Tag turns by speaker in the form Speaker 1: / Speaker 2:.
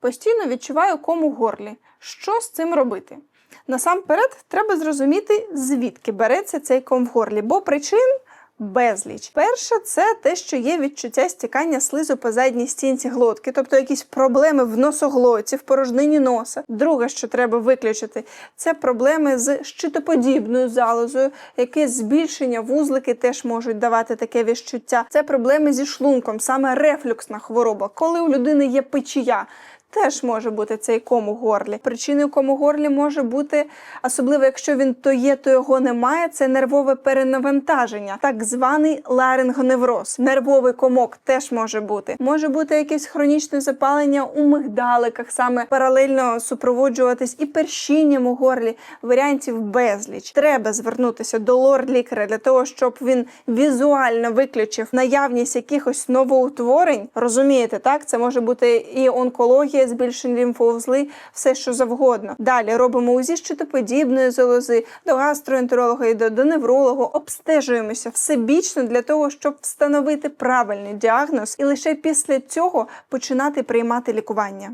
Speaker 1: Постійно відчуваю кому в горлі. Що з цим робити? Насамперед, треба зрозуміти, звідки береться цей ком в горлі, бо причин безліч. Перше, це те, що є відчуття стікання слизу по задній стінці глотки, тобто якісь проблеми в носоглотці, в порожнині носа. Друге, що треба виключити, це проблеми з щитоподібною залозою, якесь збільшення вузлики теж можуть давати таке відчуття. Це проблеми зі шлунком, саме рефлюксна хвороба, коли у людини є печія. Теж може бути цей ком у горлі. Причиною кому горлі може бути, особливо якщо він то є, то його немає. Це нервове перенавантаження, так званий ларингоневроз. Нервовий комок теж може бути. Може бути якесь хронічне запалення у мигдаликах, саме паралельно супроводжуватись і першінням у горлі. Варіантів безліч. Треба звернутися до лор-лікаря для того, щоб він візуально виключив наявність якихось новоутворень. Розумієте, так? Це може бути і онкологія, збільшені лімфоузли, все що завгодно. Далі робимо УЗІ щитоподібної залози, до гастроентеролога і до, до невролога, обстежуємося всебічно для того, щоб встановити правильний діагноз, і лише після цього починати приймати лікування.